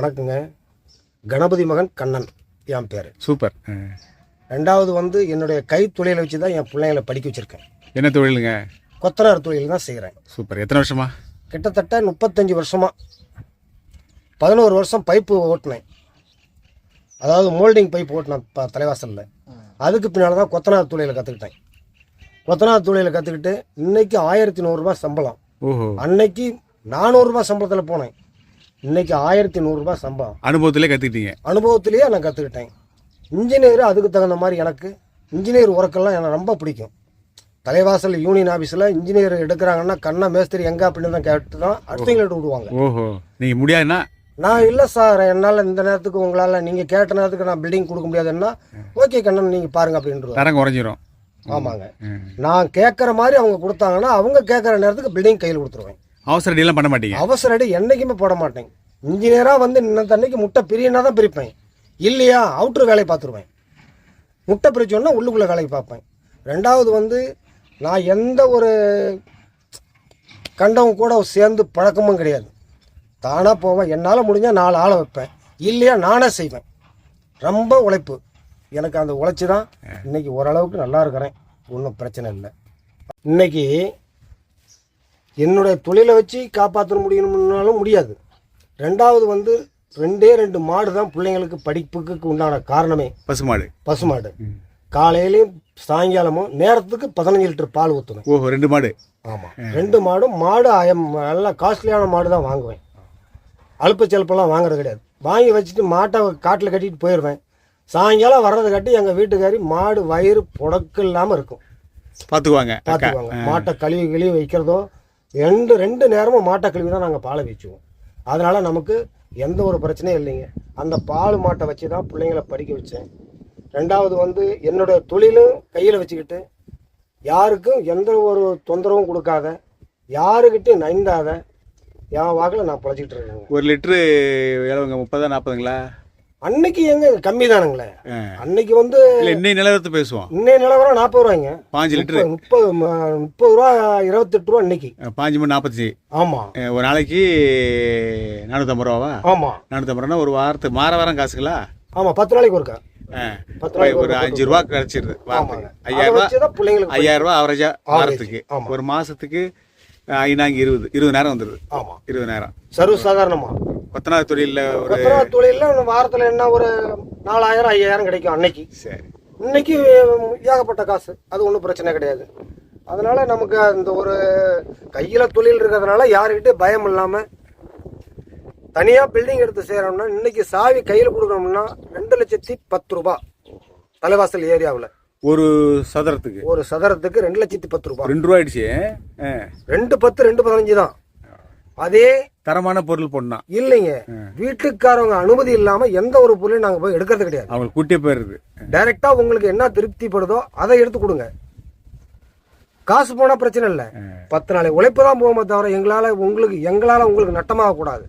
வணக்கங்க. கணபதி மகன் கண்ணன் என் பேர். சூப்பர். ரெண்டாவது வந்து என்னுடைய கை தொழிலை வச்சு தான் என் பிள்ளைங்களை படிக்க வச்சுருக்கேன். என்ன தொழிலுங்க? கொத்தனார் தொழில் தான் செய்கிறேன் சூப்பர். எத்தனை வருஷமா? கிட்டத்தட்ட முப்பத்தஞ்சு வருஷமாக பதினோரு வருஷம் பைப்பு ஓட்டினேன். அதாவது மோல்டிங் பைப் ஓட்டினேன் இப்போ தலைவாசலில். அதுக்கு பின்னால் தான் கொத்தனார் தொழிலை கற்றுக்கிட்டேன் கொத்தனார் தொழிலை கற்றுக்கிட்டு இன்னைக்கு ஆயிரத்தி நூறுரூபா சம்பளம். அன்னைக்கு நானூறுரூபா சம்பளத்தில் போனேன். இன்னைக்கு ஆயிரத்தி நூறுரூபா சம்பளம். அனுபவத்திலே கற்றுக்கிட்டீங்க அனுபவத்திலேயே நான் கற்றுக்கிட்டேன் இன்ஜினியர் அதுக்கு தகுந்த மாதிரி எனக்கு. இன்ஜினியர் ஒர்க்கெல்லாம் எனக்கு ரொம்ப பிடிக்கும். தலைவாசல் யூனியன் ஆஃபீஸில் இன்ஜினியர் எடுக்கிறாங்கன்னா கண்ணா மேஸ்திரி எங்கே அப்படின்னு தான் கேட்டு தான் அடுத்தவங்கள்ட்ட விடுவாங்க. ஓஹோ. நீங்கள் முடியாதுன்னா நான் இல்லை சார் என்னால் இந்த நேரத்துக்கு உங்களால் நீங்கள் கேட்ட நேரத்துக்கு நான் பில்டிங் கொடுக்க முடியாதுன்னா ஓகே கண்ணன் நீங்கள் பாருங்க அப்படின்றது தரம் குறைஞ்சிரும். ஆமாங்க. நான் கேட்குற மாதிரி அவங்க கொடுத்தாங்கன்னா அவங்க கேட்குற நேரத்துக்கு பில்டிங் கையில் கொடுத்துருவேன். அவசர டீலாம் பண்ண மாட்டீங்க. அவசர அடி என்னைக்குமே போட மாட்டேன். இன்ஜினியராக வந்து இன்னத்த அன்னைக்கு முட்டை பிரியனா தான் பிரிப்பேன். இல்லையா அவுட்ரு வேலையை பார்த்துருவேன். முட்டை பிரிச்சோன்னா உள்ளுக்குள்ளே வேலையை பார்ப்பேன். ரெண்டாவது வந்து நான் எந்த ஒரு கண்டவங்க கூட சேர்ந்து பழக்கமும் கிடையாது. தானாக போவேன். என்னால் முடிஞ்சால் நாலு ஆளை வைப்பேன். இல்லையா நானே செய்வேன். ரொம்ப உழைப்பு. எனக்கு அந்த உழைச்சி தான் இன்னைக்கு ஓரளவுக்கு நல்லா இருக்கிறேன். ஒன்றும் பிரச்சனை இல்லை. இன்னைக்கு என்னுடைய தொழிலை வச்சு காப்பாற்ற முடியணும்னாலும் முடியாது. ரெண்டாவது வந்து ரெண்டே ரெண்டு மாடு தான் பிள்ளைங்களுக்கு படிப்புக்கு உண்டான காரணமே. பசுமாடு பசுமாடு காலையிலையும் சாயங்காலமும் நேரத்துக்கு பதினஞ்சு லிட்டர் பால் ஊற்றணும் ஓஹோ ரெண்டு மாடு. ஆமாம் ரெண்டு மாடும் மாடு நல்லா காஸ்ட்லியான மாடு தான் வாங்குவேன். அலுப்பு செலுப்பெல்லாம் வாங்குறது கிடையாது. வாங்கி வச்சுட்டு மாட்டை காட்டில் கட்டிட்டு போயிடுவேன். சாயங்காலம் வர்றதை கட்டி எங்கள் வீட்டுக்காரி மாடு வயிறு புடக்கு இல்லாமல் இருக்கும். பார்த்துக்குவாங்க. பார்த்துக்குவாங்க. மாட்டை கழுவி கழுவி வைக்கிறதோ ரெண்டு ரெண்டு நேரமும் மாட்டை கழுவி தான் நாங்கள் பாலை வச்சுவோம் அதனால் நமக்கு எந்த ஒரு பிரச்சனையும் இல்லைங்க. அந்த பால் மாட்டை வச்சு தான் பிள்ளைங்களை படிக்க வச்சேன். ரெண்டாவது வந்து என்னோடய தொழிலும் கையில் வச்சுக்கிட்டு யாருக்கும் எந்த ஒரு தொந்தரவும் கொடுக்காத யாருக்கிட்டையும் நைந்தாத என் வாக்கில் நான் பிழைச்சிக்கிட்டு இருக்கேன் ஒரு லிட்ரு எவ்வளவுங்க? முப்பதா நாற்பதுங்களா? அன்னைக்கு எங்க கம்மி தானுங்களே. அன்னைக்கு வந்து இன்னைய நிலவரத்தை பேசுவோம். இன்னைய நிலவரம் நாற்பது ரூபாய்ங்க. பாஞ்சு லிட்ரு முப்பது முப்பது ரூபா இருபத்தெட்டு ரூபா இன்னைக்கு. பாஞ்சு மணி நாற்பத்தி ஆமாம் ஒரு நாளைக்கு நானூற்றம்பது ரூபாவா? ஆமாம் நானூற்றம்பது ரூபா ஒரு வாரத்துக்கு மாற வாரம் காசுங்களா? ஆமாம் பத்து நாளைக்கு ஒருக்கா? ஒரு அஞ்சு ரூபா கிடைச்சிருது ஐயாயிரம் ரூபா ஐயாயிரம் ரூபா ஆவரேஜா வாரத்துக்கு. ஆமா. ஒரு மாசத்துக்கு ஐநாங்க இருபது இருபதாயிரம் வந்துடுது ஆமாம் இருபதாயிரம் சர்வ சாதாரணமாக கொத்தனார் தொழிலில் ஒரு கொத்தனார் தொழிலில் வாரத்தில் என்ன ஒரு நாலாயிரம் ஐயாயிரம் கிடைக்கும் அன்னைக்கு. சரி. இன்னைக்கு ஏகப்பட்ட காசு. அது ஒன்றும் பிரச்சனை கிடையாது. அதனால நமக்கு அந்த ஒரு கையில் தொழில் இருக்கிறதுனால யாருக்கிட்டே பயம் இல்லாமல் தனியாக பில்டிங் எடுத்து செய்கிறோம்னா இன்னைக்கு சாவி கையில் கொடுக்கணும்னா ரெண்டு லட்சத்தி பத்து ரூபா தலைவாசல் ஏரியாவில். ஒரு சதுரத்துக்கு. ஒரு சதுரத்துக்கு ரெண்டு லட்சத்தி பத்து ரூபா. ரெண்டு ரூபா ஆயிடுச்சு. ரெண்டு பத்து ரெண்டு பதினஞ்சு தான். அதே தரமான பொருள் பொண்ணா? இல்லைங்க. வீட்டுக்காரவங்க அனுமதி இல்லாம எந்த ஒரு பொருளையும் நாங்க போய் எடுக்கிறது கிடையாது. அவங்களுக்கு கூட்டியே போயிருது டைரக்டா உங்களுக்கு என்ன திருப்திப்படுதோ அதை எடுத்து கொடுங்க. காசு போனா பிரச்சனை இல்லை. பத்து நாளை உழைப்பு தான் போகுமே தவிர எங்களால உங்களுக்கு எங்களால உங்களுக்கு நட்டமாக கூடாது.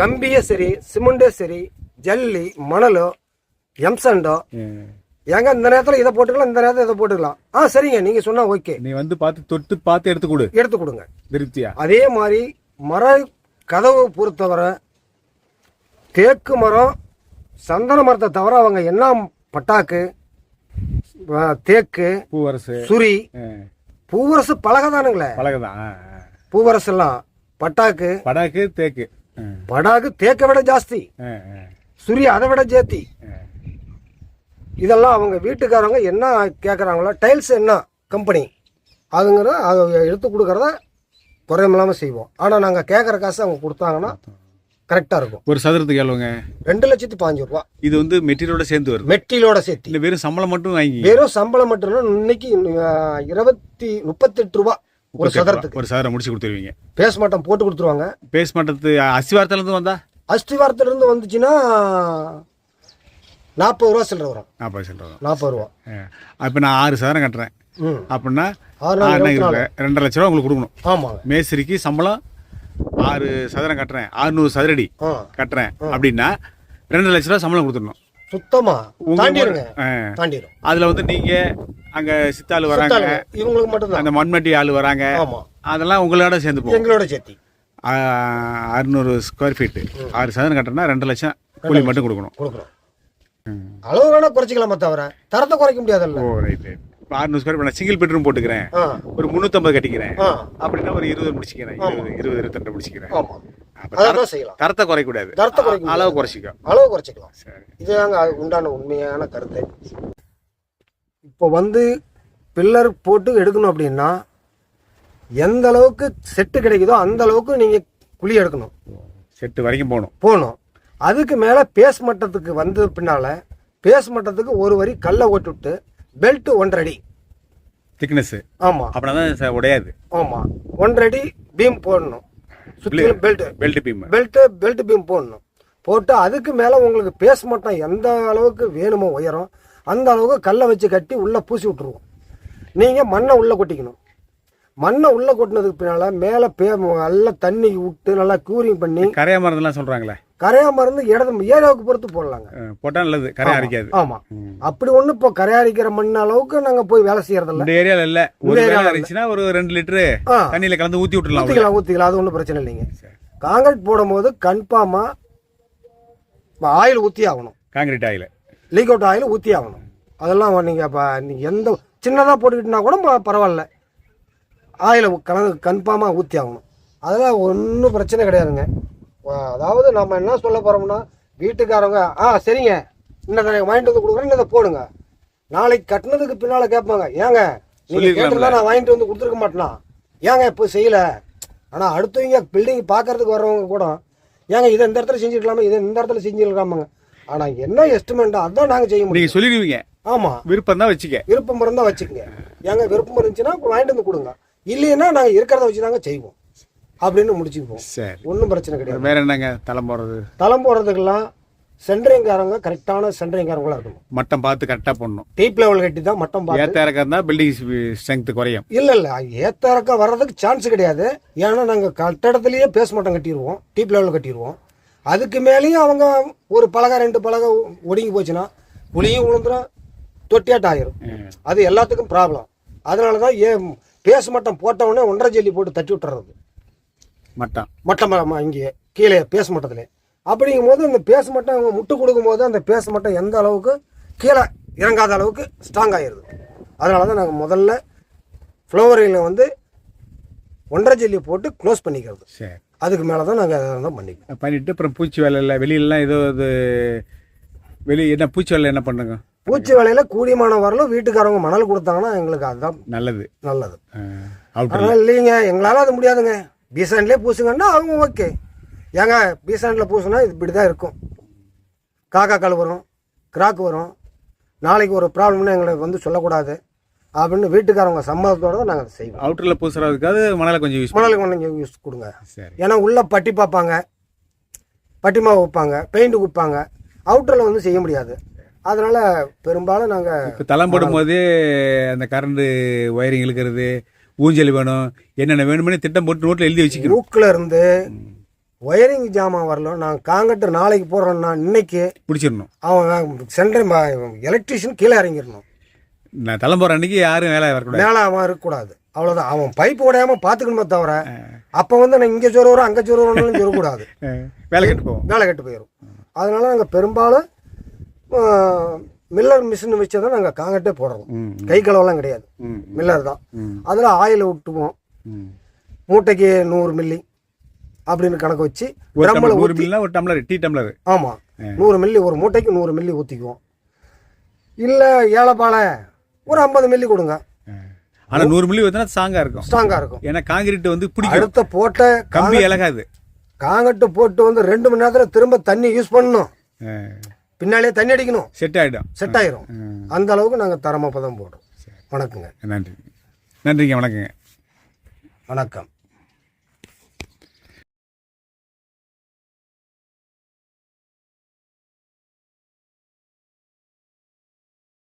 கம்பியே சரி சிமெண்டே சரி ஜல்லி மணலோ எம்சண்டோ. ஏங்க இந்த நேரத்தில் இதை போட்டுக்கலாம் இந்த நேரத்தில் இதை போட்டுக்கலாம். ஆ சரிங்க நீங்க சொன்னா ஓகே நீ வந்து பார்த்து தொட்டு பார்த்து எடுத்து கொடு. எடுத்து கொடுங்க. திருப்தியா? அதே மாதிரி மர கதவு பொறுத்தவரை தேக்கு மரம் சந்தன மரத்தை தவிர அவங்க என்ன பட்டாக்கு தேக்கு பூவரசு. சுரி. பூவரசு பலகைதானுங்களே பழகதான் ஆ, ஆ. பூவரசு எல்லாம் பட்டாக்கு. படாக்கு தேக்கு. படாக்கு தேக்கை விட ஜாஸ்தி. சுரி அதை விட ஜாஸ்தி ஆ. இதெல்லாம் அவங்க வீட்டுக்காரங்க என்ன கேட்குறாங்களோ டைல்ஸ் என்ன கம்பெனி அதுங்கிற அதை எடுத்து கொடுக்குறத குறையில்லாமல் செய்வோம். ஆனால் நாங்கள் கேட்குற காசு அவங்க கொடுத்தாங்கன்னா கரெக்டாக இருக்கும். ஒரு சதுரத்துக்கு எவ்வளோங்க ரெண்டு லட்சத்தி பாஞ்சு ரூபா. இது வந்து மெட்டீரியலோட சேர்ந்து வருது. மெட்டிலோட சேர்த்து. இல்லை வெறும் சம்பளம் மட்டும் வாங்கி. வெறும் சம்பளம் மட்டும் இன்னைக்கு இருபத்தி முப்பத்தெட்டு ரூபா ஒரு சதுரத்துக்கு. ஒரு சதுரம் முடிச்சு கொடுத்துருவீங்க. பேஸ் மட்டம் போட்டு கொடுத்துருவாங்க. பேஸ் மட்டத்து அசிவாரத்துல இருந்து வந்தா? அஸ்திவாரத்துல இருந்து வந்துச்சுன்னா நாற்பது ரூபா சில்லற வரும். நாற்பது சொல்கிறோம் நாற்பது ரூபா. இப்போ நான் ஆறு சதுரம் கட்டுறேன். அப்படின்னா. ரெண்டரை லட்ச ரூபா உங்களுக்கு கொடுக்கணும். மேஸ்திரிக்கு சம்பளம் ஆறு சதுரம் கட்டுறேன். ஆறுநூறு சதுரடி கட்டுறேன் அப்படின்னா ரெண்டு லட்ச ரூபா சம்பளம் கொடுத்துடணும். சுத்தமா? தாண்டிடுங்க அதுல வந்து நீங்க அங்க சித்தாள் வராங்க. இவங்களுக்கு மட்டும்தான். அந்த மண்மட்டி ஆள் வராங்க. அதெல்லாம் உங்களோட சேர்ந்து போகும். எங்களோட சேர்த்தி. அறுநூறு ஸ்கொயர் ஃபீட்டு ஆறு சதுரம் கட்டுறோம்னா ரெண்டு லட்சம் கூலி மட்டும் கொடுக்கணும். அளவு வேணா குறைச்சிக்கலாமா தவிர தரத்தை குறைக்க முடியாதுல்ல. ஓ ரைட்டு இப்போ அறுநூறு ஸ்கொயர் நான் சிங்கிள் பெட்ரூம் போட்டுக்கிறேன். ஒரு முந்நூற்றம்பது கட்டிக்கிறேன். அப்படின்னா ஒரு இருபது முடிச்சிக்கிறேன். இருபது இருபது இருபத்தெண்டு முடிச்சிக்கிறேன். தரத்தை குறைக்க அளவு குறைச்சிக்கோ அளவு குறைச்சிக்கலாம். இதுதாங்க உண்டான உண்மையான கருத்து. இப்போ வந்து பில்லர் போட்டு எடுக்கணும் அப்படின்னா எந்த அளவுக்கு செட்டு கிடைக்குதோ அந்த அளவுக்கு நீங்கள் குழி எடுக்கணும். செட்டு வரைக்கும் போகணும். போகணும். அதுக்கு மேலே பேஸ் மட்டத்துக்கு வந்து பின்னால் பேஸ் மட்டத்துக்கு ஒரு வரி கல்லை ஓட்டி விட்டு பெல்ட் ஒன்றரை அடி திக்னஸ்ஸு ஆமாம் அப்படின்னா உடையாது. ஆமாம் ஒன்றரை பீம் போடணும். சுற்றிலும் belt. Belt beam. Belt belt beam போடணும். போட்டு அதுக்கு மேலே உங்களுக்கு பேஸ் மட்டம் எந்த அளவுக்கு வேணுமோ உயரம் அந்த அளவுக்கு கல்லை வச்சு கட்டி உள்ளே பூசி விட்டுருவோம். நீங்கள் மண்ணை உள்ளே கொட்டிக்கணும். மண்ணை உள்ளே கொட்டினதுக்கு பின்னால் மேலே பே நல்லா தண்ணி விட்டு நல்லா க்யூரிங் பண்ணி கரையா மருந்துலாம் சொல்கிறாங்களே கரையா மருந்து இடது ஏரியாவுக்கு பொறுத்து போடலாங்க. போட்டால் நல்லது கரையா அரிக்காது. ஆமாம் அப்படி ஒன்றும் இப்போ கரையாடிக்கிற மண் அளவுக்கு நாங்கள் போய் வேலை செய்யறதில்ல. இந்த ஏரியாவில் இல்லை. ஒரு வேலை இருந்துச்சுன்னா ஒரு ரெண்டு லிட்டரு தண்ணியில் கலந்து ஊற்றி விட்டுலாம் ஊற்றிக்கலாம் ஊற்றிக்கலாம் அது ஒன்றும் பிரச்சனை இல்லைங்க. காங்கிரீட் போடும்போது கன்ஃபார்மாக ஆயில் ஊற்றி ஆகணும். Concrete oil leak out oil ஊற்றி ஆகணும். அதெல்லாம் நீங்கள் இப்போ நீங்கள் எந்த சின்னதாக போட்டுக்கிட்டுனா கூட பரவாயில்ல. ஆயிலை கலந்து கன்ஃபார்மாக ஊற்றி ஆகணும். அதெல்லாம் ஒன்றும் பிரச்சனை கிடையாதுங்க. அதாவது நம்ம என்ன சொல்ல போகிறோம்னா வீட்டுக்காரவங்க ஆ சரிங்க. இன்னதை வாங்கிட்டு வந்து கொடுக்குறேன். இன்னதை போடுங்க. நாளைக்கு கட்டினதுக்கு பின்னால் கேட்பாங்க ஏங்க நீங்கள். கேட்டிருந்தா நான் வாங்கிட்டு வந்து கொடுத்துருக்க மாட்டேனா? ஏங்க இப்போ செய்யலை? ஆனால் அடுத்தவங்க பில்டிங் பார்க்கறதுக்கு வர்றவங்க கூட ஏங்க இதை இந்த இடத்துல செஞ்சுருக்கலாமா? இதை இந்த இடத்துல செஞ்சுருக்கலாமாங்க? ஆனால் என்ன எஸ்டிமேட்டோ அதான் நாங்கள் செய்ய முடியும். சொல்லிடுவீங்க. ஆமாம் விருப்பம் தான் வச்சுக்க. விருப்பம் இருந்தால் வச்சுக்கோங்க. ஏங்க விருப்பம் இருந்துச்சுன்னா வாங்கிட்டு வந்து கொடுங்க. இல்லைன்னா நாங்கள் இருக்கிறத வச்சு தாங்க செய்வோம். அப்படின்னு முடிச்சுக்குவோம். சரி. ஒன்றும் பிரச்சனை கிடையாது. வேற என்னங்க தலம் போடுறது? தளம் போடுறதுக்கெல்லாம் சென்டரிங்காரங்க கரெக்டான சென்டரிங்காரங்களா இருக்கணும். மட்டம் பார்த்து கரெக்டாக போடணும். டீப் லெவல் கட்டி தான் மட்டம் பார்த்து. ஏத்த இறக்கம் இருந்தால் பில்டிங் ஸ்ட்ரென்த் குறையும். இல்லை இல்லை. ஏத்த இறக்கம் வர்றதுக்கு சான்ஸ் கிடையாது. ஏன்னா நாங்கள் கட்டடத்துலேயே பேஸ் மட்டம் கட்டிடுவோம். டீப் லெவலில் கட்டிடுவோம். அதுக்கு மேலேயும் அவங்க ஒரு பலகை ரெண்டு பலகை ஒடுங்கி போச்சுன்னா புளியும் விழுந்துரும் தொட்டியாட்டம் ஆயிரும். அது எல்லாத்துக்கும் ப்ராப்ளம் அதனால தான் ஏ பேஸ் மட்டம் போட்ட உடனே ஒன்றரை ஜல்லி போட்டு தட்டி விட்டுறது. மட்டம். மட்டம் இங்கே கீழே பேஸ் மட்டத்தில். அப்படிங்கும் போது இந்த பேஸ் மட்டம் அவங்க முட்டு கொடுக்கும்போது அந்த பேஸ் மட்டம் எந்த அளவுக்கு கீழே இறங்காத அளவுக்கு ஸ்ட்ராங் ஆயிடுது அதனால தான் நாங்கள் முதல்ல ஃப்ளவரிங்கில் வந்து ஒன்றரை ஜல்லி போட்டு க்ளோஸ் பண்ணிக்கிறது. சரி. அதுக்கு மேலே தான் நாங்கள் அதை தான் பண்ணிக்குவோம் பண்ணிட்டு அப்புறம் பூச்சி வேலை இல்லை வெளியிலலாம் ஏதோ இது வெளி என்ன பூச்சி வேலை என்ன பண்ணுங்க? பூச்சி வேலையில் கூடியமான வரலும் வீட்டுக்காரவங்க மணல் கொடுத்தாங்கன்னா எங்களுக்கு அதுதான் நல்லது. நல்லது. அதனால் இல்லைங்க. எங்களால் அது முடியாதுங்க. பீசாண்ட்லேயே பூசுங்கன்னா அவங்க ஓகே ஏங்க பீசாண்டில் பூசுனா இது இப்படி தான் இருக்கும். காக்கா கல் வரும் கிராக் வரும். நாளைக்கு ஒரு ப்ராப்ளம்னு எங்களை வந்து சொல்லக்கூடாது. அப்படின்னு வீட்டுக்காரவங்க சம்மதத்தோட தான் நாங்கள் அதை செய்வோம். அவுட்டரில் பூசுறதுக்காவது மணலை கொஞ்சம் யூஸ் மணலுக்கு கொஞ்சம் யூஸ் கொடுங்க. ஏன்னா உள்ளே பட்டி பார்ப்பாங்க பட்டி மாவு வைப்பாங்க பெயிண்ட் கொடுப்பாங்க அவுட்டரில் வந்து செய்ய முடியாது. அதனால் பெரும்பாலும் நாங்கள் இப்போ தளம் போடும்போதே அந்த கரண்டு ஒயரிங் இழுக்கிறது ஊஞ்சல் வேணும் என்னென்ன வேணும்னு திட்டம் போட்டு நோட்டில் எழுதி வச்சுக்கணும் ஊக்கில் இருந்து ஒயரிங் ஜாமான் வரலாம் நாங்கள் காங்கட்டு நாளைக்கு போடுறோன்னா இன்னைக்கு பிடிச்சிடணும். அவன் சென்டர் எலக்ட்ரிஷியன் கீழே இறங்கிடணும். நான் தளம் போகிற அன்னைக்கு யாரும் வேலை வரக்கூடாது. மேலே அவன் இருக்கக்கூடாது. அவ்வளோதான் அவன் பைப் உடையாம பார்த்துக்கணுமே தவிர அப்போ வந்து நான் இங்கே ஜொரு வரும் அங்கே ஜொரு வரும்னு சொல்லக்கூடாது வேலை கட்டு போவோம் வேலை கெட்டு போயிடும் அதனால நாங்கள் பெரும்பாலும் மில்லர் மிஷின் வச்சு தான் நாங்கள் காங்கட்டே போடுறோம் கை கலவெல்லாம் கிடையாது. மில்லர் தான். அதில் ஆயில் விட்டுவோம் மூட்டைக்கு நூறு மில்லி அப்படின்னு கணக்கு வச்சு ஒரு ட்ரம்மில் டம்ளர் நூறு மில்லினா ஒரு டம்ளர் டீ டம்ளர். ஆமாம் நூறு மில்லி ஒரு மூட்டைக்கு நூறு மில்லி ஊற்றிக்குவோம் இல்லை ஏழைப்பாலை ஒரு ஐம்பது மில்லி கொடுங்க. ஆனால் நூறு மில்லி ஊற்றினா ஸ்ட்ராங்காக இருக்கும். ஸ்ட்ராங்காக இருக்கும். ஏன்னா காங்கிரீட் வந்து பிடிக்கும். அடுத்த போட்ட கம்பி இலகாது. காங்கட்டு போட்டு வந்து ரெண்டு மணி நேரத்தில் திரும்ப தண்ணி யூஸ் பண்ணணும். பின்னாலே தண்ணி அடிக்கணும். செட் ஆகிடும் செட் ஆயிரும். அந்த அளவுக்கு நாங்கள் தரமாக தான் போடுறோம். வணக்கங்க. நன்றி. நன்றிங்க. வணக்கங்க. வணக்கம்.